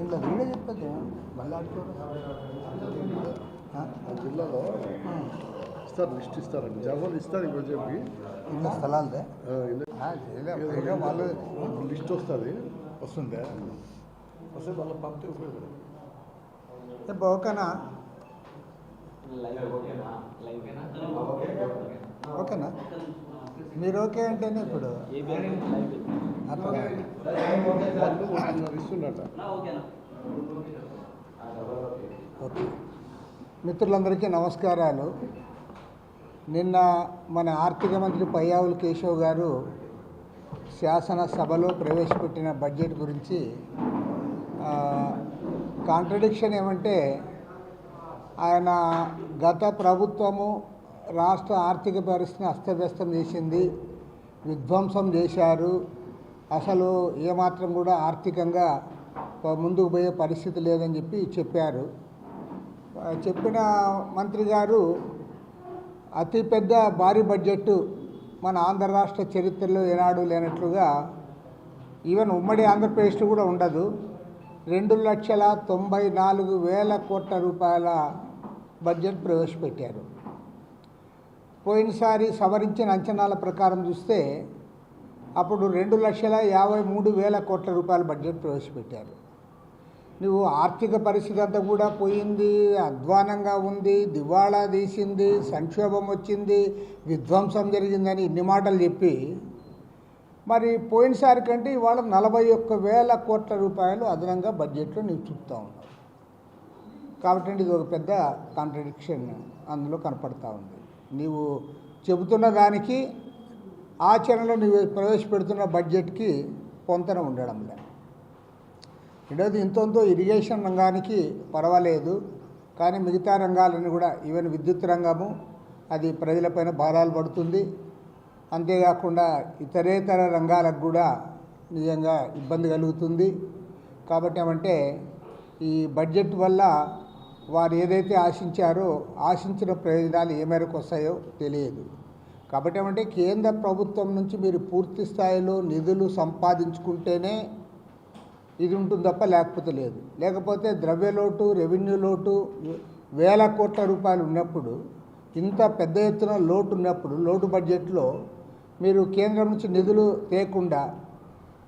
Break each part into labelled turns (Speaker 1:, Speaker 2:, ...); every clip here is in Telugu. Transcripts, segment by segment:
Speaker 1: ఇంట్లో
Speaker 2: వీడే చెప్పదు మళ్ళీ ఆడుకోరు
Speaker 1: జిల్లాలో ఇస్తారు లిస్ట్ ఇస్తారండి. జగన్ ఇస్తారు ఇప్పుడు చెప్పి
Speaker 2: ఇళ్ళ స్థలాలదే? వాళ్ళు
Speaker 1: లిస్ట్ వస్తుంది. వస్తుందే? వస్తే మళ్ళీ పంపితే ఉపయోగపడదు.
Speaker 2: ఏ బోకనా ఓకేనా? మీరు ఓకే అంటేనే ఇప్పుడు. అట్లా ఓకే. మిత్రులందరికీ నమస్కారాలు. నిన్న మన ఆర్థిక మంత్రి పయ్యావుల కేశవ్ గారు శాసనసభలో ప్రవేశపెట్టిన బడ్జెట్ గురించి కాంట్రడిక్షన్ ఏమంటే ఆయన గత ప్రభుత్వము రాష్ట్ర ఆర్థిక పరిస్థితిని అస్తవ్యస్తం చేసింది విధ్వంసం చేశారు అసలు ఏమాత్రం కూడా ఆర్థికంగా ముందుకు పోయే పరిస్థితి లేదని చెప్పి చెప్పారు. చెప్పిన మంత్రి గారు అతిపెద్ద భారీ బడ్జెట్ మన ఆంధ్ర రాష్ట్ర చరిత్రలో ఏనాడు లేనట్లుగా ఈవెన్ ఉమ్మడి ఆంధ్రప్రదేశ్లో కూడా ఉండదు. రెండు లక్షల తొంభై నాలుగు వేల కోట్ల రూపాయల బడ్జెట్ ప్రవేశపెట్టారు. పోయినసారి సవరించిన అంచనాల ప్రకారం చూస్తే అప్పుడు రెండు లక్షల యాభై మూడు వేల కోట్ల రూపాయల బడ్జెట్ ప్రవేశపెట్టారు. నువ్వు ఆర్థిక పరిస్థితి అంతా కూడా పోయింది అధ్వానంగా ఉంది దివాళా తీసింది సంక్షోభం వచ్చింది విధ్వంసం జరిగిందని ఇన్ని మాటలు చెప్పి మరి పోయినసారి కంటే ఇవాళ నలభై ఒక్క వేల కోట్ల రూపాయలు అదనంగా బడ్జెట్లో నీవు చూపుతా ఉన్నావు. కాబట్టి ఇది ఒక పెద్ద కాంట్రడిక్షన్ అందులో కనపడతా ఉంది. నీవు చెబుతున్న దానికి ఆచరణలో నువ్వు ప్రవేశపెడుతున్న బడ్జెట్కి పొంతన ఉండడం లేదు రెండోది ఇంతంతో ఇరిగేషన్ రంగానికి పర్వాలేదు కానీ మిగతా రంగాలను కూడా ఈవెన్ విద్యుత్ రంగము అది ప్రజలపైన భారాలు పడుతుంది. అంతేకాకుండా ఇతరేతర రంగాలకు కూడా నిజంగా ఇబ్బంది కలుగుతుంది. కాబట్టి ఏమంటే ఈ బడ్జెట్ వల్ల వారు ఏదైతే ఆశించారో ఆశించిన ప్రయోజనాలు ఏ మేరకు వస్తాయో తెలియదు. కాబట్టి ఏమంటే కేంద్ర ప్రభుత్వం నుంచి మీరు పూర్తి స్థాయిలో నిధులు సంపాదించుకుంటేనే ఇది ఉంటుంది తప్ప లేకపోతే లేదు. లేకపోతే ద్రవ్య లోటు రెవెన్యూ లోటు వేల కోట్ల రూపాయలు ఉన్నప్పుడు ఇంత పెద్ద ఎత్తున లోటు ఉన్నప్పుడు లోటు బడ్జెట్లో మీరు కేంద్రం నుంచి నిధులు తేకుండా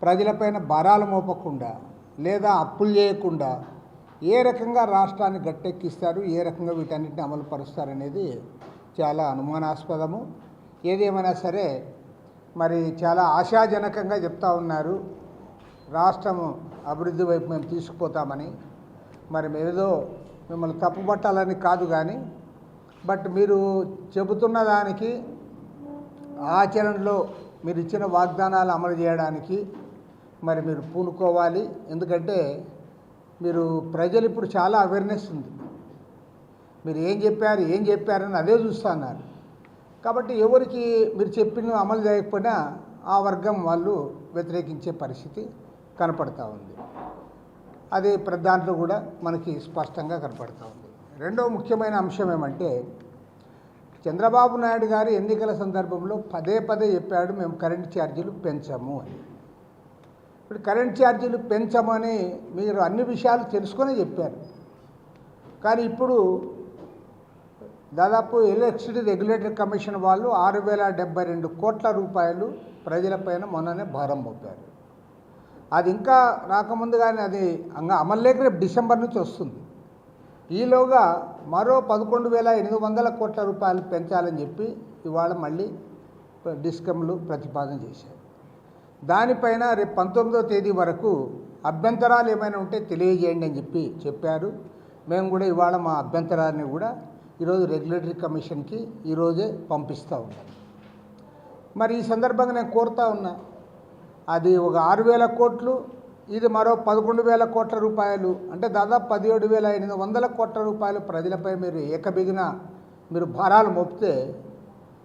Speaker 2: ప్రజలపైన భారాలు మోపకుండా లేదా అప్పులు చేయకుండా ఏ రకంగా రాష్ట్రాన్ని గట్టెక్కిస్తారు ఏ రకంగా వీటన్నిటిని అమలు పరుస్తారనేది చాలా అనుమానాస్పదము. ఏదేమైనా సరే మరి చాలా ఆశాజనకంగా చెప్తా ఉన్నారు. రాష్ట్రము అభివృద్ధి వైపు మేము తీసుకుపోతామని. మరి మేమేదో మిమ్మల్ని తప్పుపట్టాలని కాదు కానీ బట్ మీరు చెబుతున్న దానికి ఆచరణలో మీరు ఇచ్చిన వాగ్దానాలు అమలు చేయడానికి మరి మీరు పూనుకోవాలి. ఎందుకంటే మీరు ప్రజలు ఇప్పుడు చాలా అవేర్నెస్ ఉంది. మీరు ఏం చెప్పారు ఏం చెప్పారని అదే చూస్తున్నారు కాబట్టి ఎవరికి మీరు చెప్పిన అమలు చేయకపోయినా ఆ వర్గం వాళ్ళు వ్యతిరేకించే పరిస్థితి కనపడతా ఉంది. అది ప్రతి దాంట్లో కూడా మనకి స్పష్టంగా కనపడతా ఉంది. రెండో ముఖ్యమైన అంశం ఏమంటే చంద్రబాబు నాయుడు గారు ఎన్నికల సందర్భంలో పదే పదే చెప్పాడు మేము కరెంట్ ఛార్జీలు పెంచము అని. ఇప్పుడు కరెంట్ ఛార్జీలు పెంచమని మీరు అన్ని విషయాలు తెలుసుకొని చెప్పారు. కానీ ఇప్పుడు దాదాపు ఎలక్ట్రిసిటీ రెగ్యులేటరీ కమిషన్ వాళ్ళు ఆరు వేల డెబ్బై రెండు కోట్ల రూపాయలు ప్రజలపైన మొన్ననే భారం మోపారు. అది ఇంకా రాకముందుగానే అది ఇంకా అమల్లోకి రేపు డిసెంబర్ నుంచి వస్తుంది. ఈలోగా మరో పదకొండు వేల ఎనిమిది వందల కోట్ల రూపాయలు పెంచాలని చెప్పి ఇవాళ మళ్ళీ డిస్కమ్లు ప్రతిపాదన చేశారు. దానిపైన రేపు పంతొమ్మిదో తేదీ వరకు అభ్యంతరాలు ఏమైనా ఉంటే తెలియజేయండి అని చెప్పి చెప్పారు. మేము కూడా ఇవాళ మా అభ్యంతరాన్ని కూడా ఈరోజు రెగ్యులేటరీ కమిషన్కి ఈరోజే పంపిస్తూ ఉన్నాను మరి ఈ సందర్భంగా నేను కోరుతా ఉన్నా అది ఒక ఆరు వేల కోట్లు ఇది మరో పదకొండు వేల కోట్ల రూపాయలు అంటే దాదాపు పదిహేడు వేల ఎనిమిది వందల కోట్ల రూపాయలు ప్రజలపై మీరు ఏకబిగిన మీరు భారాలు మోపితే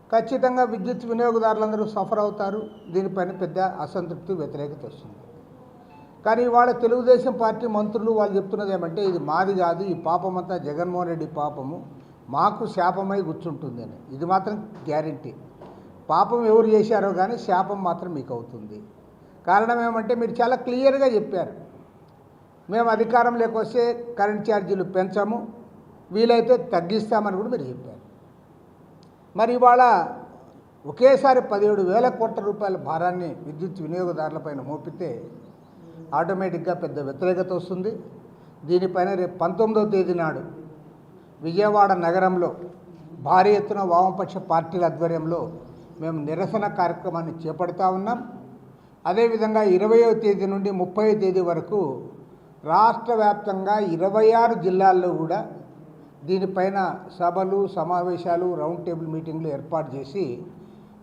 Speaker 2: ఖచ్చితంగా విద్యుత్ వినియోగదారులందరూ సఫర్ అవుతారు దీనిపైన పెద్ద అసంతృప్తి వ్యతిరేకత వస్తుంది. కానీ ఇవాళ తెలుగుదేశం పార్టీ మంత్రులు వాళ్ళు చెప్తున్నది ఏమంటే ఇది మాది కాదు ఈ పాపం అంతా జగన్మోహన్ రెడ్డి పాపము. మాకు శాపమై కూర్చుంటుంది అని. ఇది మాత్రం గ్యారంటీ. పాపం ఎవరు చేశారో కానీ శాపం మాత్రం మీకు అవుతుంది. కారణం ఏమంటే మీరు చాలా క్లియర్గా చెప్పారు. మేము అధికారంలోకి వస్తే కరెంట్ ఛార్జీలు పెంచము వీలైతే తగ్గిస్తామని కూడా మీరు చెప్పారు. మరి ఇవాళ ఒకేసారి పదిహేడు వేల కోట్ల రూపాయల భారాన్ని విద్యుత్ వినియోగదారులపైన మోపితే ఆటోమేటిక్గా పెద్ద వ్యతిరేకత వస్తుంది. దీనిపైన రేపు పంతొమ్మిదవ తేదీ నాడు విజయవాడ నగరంలో భారీ ఎత్తున వామపక్ష పార్టీల ఆధ్వర్యంలో మేము నిరసన కార్యక్రమాన్ని చేపడతా ఉన్నాం. అదేవిధంగా ఇరవయో తేదీ నుండి ముప్పై తేదీ వరకు రాష్ట్ర వ్యాప్తంగా ఇరవై ఆరు జిల్లాల్లో కూడా దీనిపైన సభలు సమావేశాలు రౌండ్ టేబుల్ మీటింగ్లు ఏర్పాటు చేసి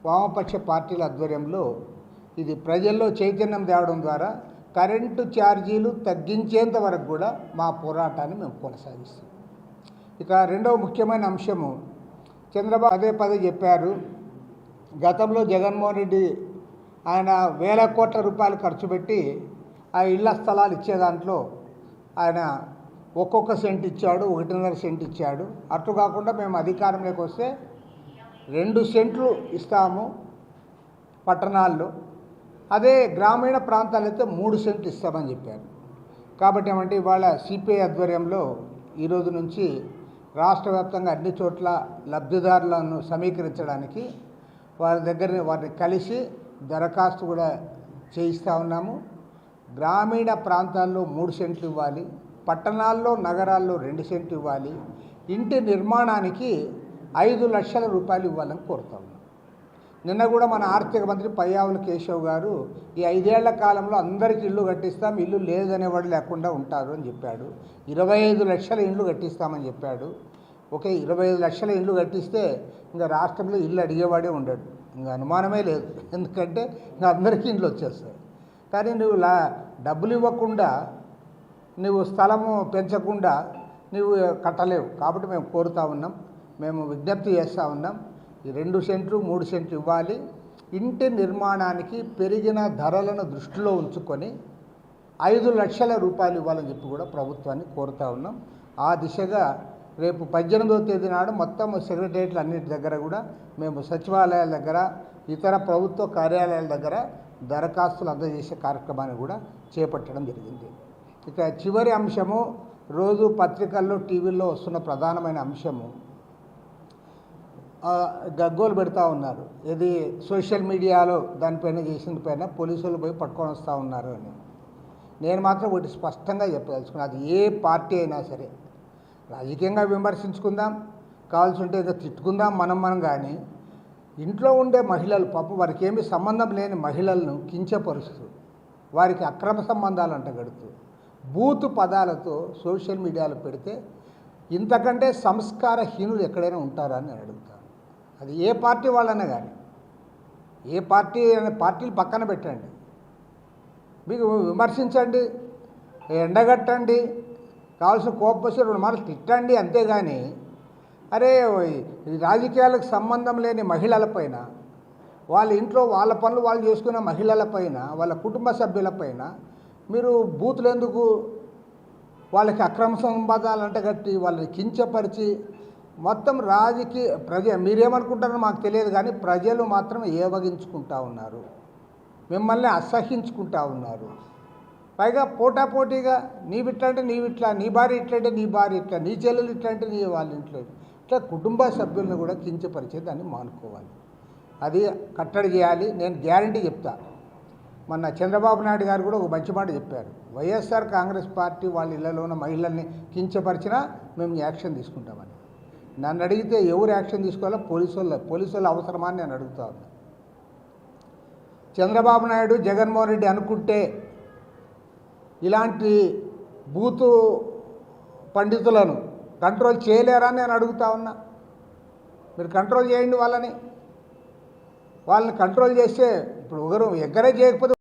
Speaker 2: వామపక్ష పార్టీల ఆధ్వర్యంలో ఇది ప్రజల్లో చైతన్యం తేవడం ద్వారా కరెంటు ఛార్జీలు తగ్గించేంత వరకు కూడా మా పోరాటాన్ని మేము కొనసాగిస్తాం ఇక రెండవ ముఖ్యమైన అంశము. చంద్రబాబు అదే పదే చెప్పారు. గతంలో జగన్మోహన్ రెడ్డి ఆయన వేల కోట్ల రూపాయలు ఖర్చు పెట్టి ఆ ఇళ్ళ స్థలాలు ఇచ్చే దాంట్లో ఆయన ఒక్కొక్క సెంట్ ఇచ్చాడు ఒకటిన్నర సెంట్ ఇచ్చాడు. అటు కాకుండా మేము అధికారంలోకి వస్తే రెండు సెంట్లు ఇస్తాము పట్టణాల్లో. అదే గ్రామీణ ప్రాంతాలు అయితే మూడు సెంట్లు ఇస్తామని చెప్పారు. కాబట్టి ఏమంటే ఇవాళ సిపిఐ ఆధ్వర్యంలో ఈరోజు నుంచి రాష్ట్ర వ్యాప్తంగా అన్ని చోట్ల లబ్ధిదారులను సమీకరించడానికి వారి దగ్గర వారిని కలిసి దరఖాస్తు కూడా చేయిస్తూ ఉన్నాము. గ్రామీణ ప్రాంతాల్లో మూడు సెంట్లు ఇవ్వాలి పట్టణాల్లో నగరాల్లో రెండు సెంట్లు ఇవ్వాలి ఇంటి నిర్మాణానికి ఐదు లక్షల రూపాయలు ఇవ్వాలని కోరుతాము. నిన్న కూడా మన ఆర్థిక మంత్రి పయ్యావుల కేశవ్ గారు ఈ ఐదేళ్ళ కాలంలో అందరికీ ఇల్లు కట్టిస్తాం ఇల్లు లేదనేవాడు లేకుండా ఉంటారు అని చెప్పాడు. ఇరవై ఐదు లక్షల ఇల్లు కట్టిస్తామని చెప్పాడు. ఓకే ఇరవై ఐదు లక్షల ఇల్లు కట్టిస్తే ఇంకా రాష్ట్రంలో ఇల్లు అడిగేవాడే ఉండడు. ఇంకా అనుమానమే లేదు. ఎందుకంటే ఇంకా అందరికీ ఇండ్లు వచ్చేస్తాయి. కానీ నువ్వు లా డబ్బులు ఇవ్వకుండా నువ్వు స్థలము పెంచకుండా నువ్వు కట్టలేవు. కాబట్టి మేము కోరుతా ఉన్నాం. మేము విజ్ఞప్తి చేస్తూ ఉన్నాం. రెండు సెంట్లు మూడు సెంట్లు ఇవ్వాలి. ఇంటి నిర్మాణానికి పెరిగిన ధరలను దృష్టిలో ఉంచుకొని ఐదు లక్షల రూపాయలు ఇవ్వాలని చెప్పి కూడా ప్రభుత్వాన్ని కోరుతా ఉన్నాం. ఆ దిశగా రేపు పద్దెనిమిదవ తేదీ నాడు మొత్తం సెక్రటరియట్లు అన్నిటి దగ్గర కూడా మేము సచివాలయాల దగ్గర ఇతర ప్రభుత్వ కార్యాలయాల దగ్గర దరఖాస్తులు అందజేసే కార్యక్రమాన్ని కూడా చేపట్టడం జరిగింది. ఇక చివరి అంశము రోజు పత్రికల్లో టీవీల్లో వస్తున్న ప్రధానమైన అంశము గగ్గోలు పెడతా ఉన్నారు. ఇది సోషల్ మీడియాలో దానిపైన చేసిన పైన పోలీసులు పోయి పట్టుకొని వస్తూ ఉన్నారు అని. నేను మాత్రం ఒకటి స్పష్టంగా చెప్పదలుచుకున్నాను అది ఏ పార్టీ అయినా సరే రాజకీయంగా విమర్శించుకుందాం కావాల్సి ఉంటే ఏదో తిట్టుకుందాం మనం మనం కానీ ఇంట్లో ఉండే మహిళలు పాపం వారికి ఏమి సంబంధం లేని మహిళలను కించపరుస్తూ వారికి అక్రమ సంబంధాలు అంటగడుతూ బూతు పదాలతో సోషల్ మీడియాలో పెడితే ఇంతకంటే సంస్కారహీనులు ఎక్కడైనా ఉంటారా అని నేను అడుగుతాను. అది ఏ పార్టీ వాళ్ళైనా కానీ. ఏ పార్టీ అనే పార్టీలు పక్కన పెట్టండి. మీకు విమర్శించండి ఎండగట్టండి కావాల్సిన కోపం రెండు మాటలు తిట్టండి అంతేగాని అరే ఈ రాజకీయాలకు సంబంధం లేని మహిళలపైన వాళ్ళ ఇంట్లో వాళ్ళ పనులు వాళ్ళు చేసుకునే మహిళలపైన వాళ్ళ కుటుంబ సభ్యులపైన మీరు బూతులు ఎందుకు? వాళ్ళకి అక్రమ సంబంధాలు అంటగట్టి వాళ్ళని కించపరిచి మొత్తం రాజకీయ ప్రజ మీరేమనుకుంటారో మాకు తెలియదు కానీ ప్రజలు మాత్రం ఏవగించుకుంటా ఉన్నారు. మిమ్మల్ని అసహించుకుంటా ఉన్నారు. పైగా పోటాపోటీగా నీవిట్లా అంటే నీవిట్లా నీ భార్య ఇట్లంటే నీ భార్య ఇట్లా నీ చెల్లెలు ఇట్లా అంటే నీ వాళ్ళ ఇంట్లో ఇట్లా. కుటుంబ సభ్యులను కూడా కించపరిచే దాన్ని మానుకోవాలి. అది కట్టడి చేయాలి. నేను గ్యారంటీ చెప్తా. మొన్న చంద్రబాబు నాయుడు గారు కూడా ఒక మంచి మాట చెప్పారు. వైఎస్ఆర్ కాంగ్రెస్ పార్టీ వాళ్ళ ఇళ్ళలో ఉన్న మహిళల్ని కించపరిచినా మేము యాక్షన్ తీసుకుంటామని. నన్ను అడిగితే ఎవరు యాక్షన్ తీసుకోవాలో పోలీసు వాళ్ళు పోలీసు వాళ్ళ అవసరమా అని నేను అడుగుతాను చంద్రబాబు నాయుడు జగన్మోహన్ రెడ్డి అనుకుంటే ఇలాంటి బూతు పండితులను కంట్రోల్ చేయలేరా అని నేను అడుగుతా ఉన్నా. మీరు కంట్రోల్ చేయండి వాళ్ళని. వాళ్ళని కంట్రోల్ చేస్తే ఇప్పుడు ఒకరు ఎగ్గరే చేయకపోతే